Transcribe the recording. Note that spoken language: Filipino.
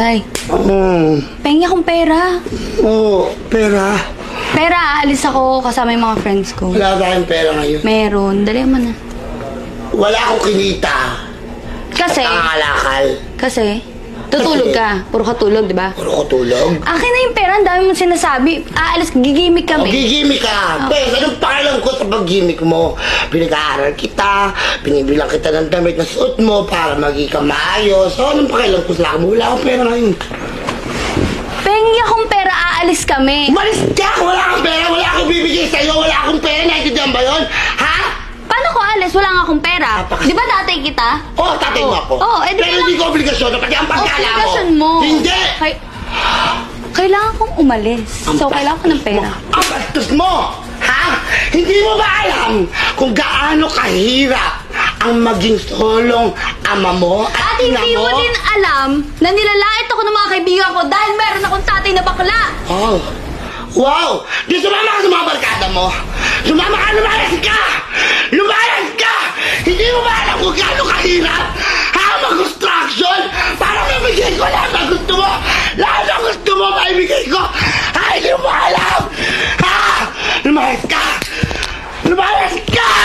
Tay, Oo. pengi akong pera. Oo, pera. Pera, aalis ako kasama yung mga friends ko. Wala tayong pera ngayon. Meron, dali mo na. Wala akong kinita. Kasi, Nangangalakal. kasi, tutulog ka. Puro ka tulog, di ba? Puro ko tulog. Akin na yung pera, ang dami mong sinasabi. Aalis, gigimik O, kami. gigimik ka. Pwes, anong pakialam ko sa pag-gimik mo? Pinag-aaral kita, binibilang kita ng damit na suot mo para maging ka maayos. So, anong pakialam ko sa akin? Wala akong pera ngayon. Pengi akong pera, aalis kami. Umalis ka! Wala akong pera! Wala akong bibigay sa'yo! Wala akong pera! Naintindihan ba yun? Ha? Alis? Wala nga akong pera. Napaka- Di ba tatay kita? Oo, tatay mo ako. Oo, eh, di Pero hindi ko obligasyon na pati ang pagkala mo. Obligasyon mo. Hindi! Kay- kailangan kong umalis. So, kailangan ko ng pera. Ang bastos mo! Ha? Hindi mo ba alam kung gaano kahirap ang maging solong ama mo at, At ina hindi mo din alam na nilalait ako ng mga kaibigan ko dahil meron akong tatay na bakla. Oh. Wow! Di sumama ka sa mga barkada mo! Sumama ka, lumayas mo ba alam kung gaano kahirap? Ha? Mag-construction? Para mabigay ko lahat na gusto mo? Lahat na gusto mo maibigay ko? Ha? Hindi mo alam? Ha? Lumayas ka! Lumayas ka!